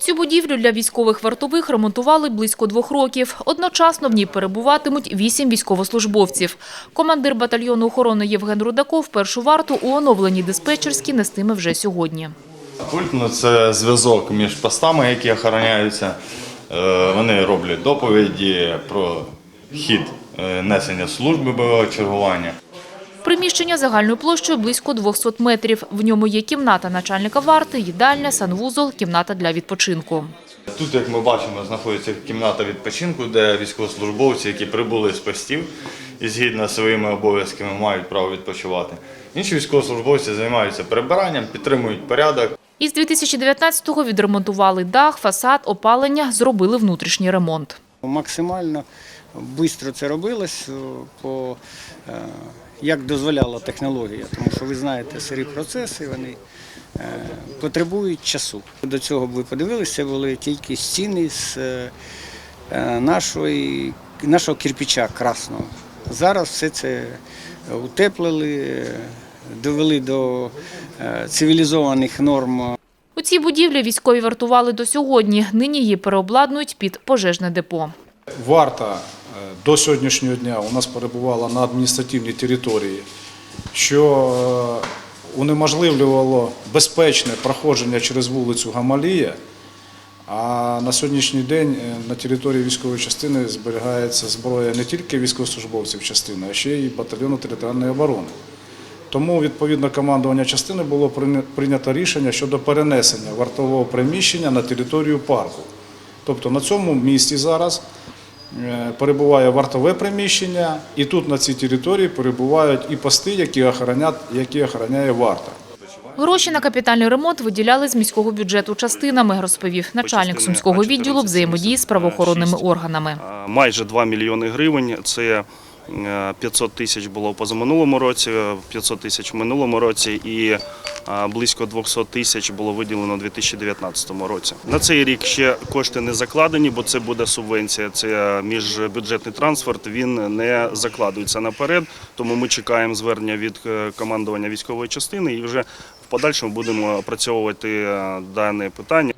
Цю будівлю для військових вартових ремонтували близько двох років. Одночасно в ній перебуватимуть вісім військовослужбовців. Командир батальйону охорони Євген Рудаков першу варту у оновленій диспетчерській нестиме вже сьогодні. Пульт ну, це зв'язок між постами, які охороняються. Е, Вони роблять доповіді про хід е, несення служби бойового чергування. Приміщення загальною площею близько 200 метрів. В ньому є кімната начальника варти, їдальня, санвузол, кімната для відпочинку. Тут, як ми бачимо, знаходиться кімната відпочинку, де військовослужбовці, які прибули з постів і згідно з своїми обов'язками мають право відпочивати. Інші військовослужбовці займаються прибиранням, підтримують порядок. Із 2019-го відремонтували дах, фасад, опалення, зробили внутрішній ремонт. Максимально швидко це робилось, по, е, як дозволяла технологія, тому що ви знаєте, сирі процеси вони е, потребують часу. До цього б ви подивилися, були тільки стіни з е, е, нашої, нашого кирпича красного. Зараз все це утеплили, е, довели до е, цивілізованих норм цій будівлі військові вартували до сьогодні. Нині її переобладнують під пожежне депо. Варта е, до сьогоднішнього дня у нас перебувала на адміністративній території, що е, унеможливлювало безпечне проходження через вулицю Гамалія. А на сьогоднішній день е, на території військової частини зберігається зброя не тільки військовослужбовців частини, а ще й батальйону територіальної оборони. Тому відповідно командування частини було прийнято рішення щодо перенесення вартового приміщення на територію парку. Тобто на цьому місці зараз е, перебуває вартове приміщення, і тут на цій території перебувають і пости, які охоронять, які охороняє варта. Гроші на капітальний ремонт виділяли з міського бюджету частинами, розповів начальник сумського відділу взаємодії з правоохоронними органами. Майже 2 мільйони гривень. Це 500 тисяч було позаминулому році, 500 тисяч в минулому році і близько 200 тисяч було виділено у 2019 році. На цей рік ще кошти не закладені, бо це буде субвенція. Це міжбюджетний трансферт. Він не закладується наперед. Тому ми чекаємо звернення від е, командування військової частини і вже в подальшому будемо опрацьовувати е, дане питання.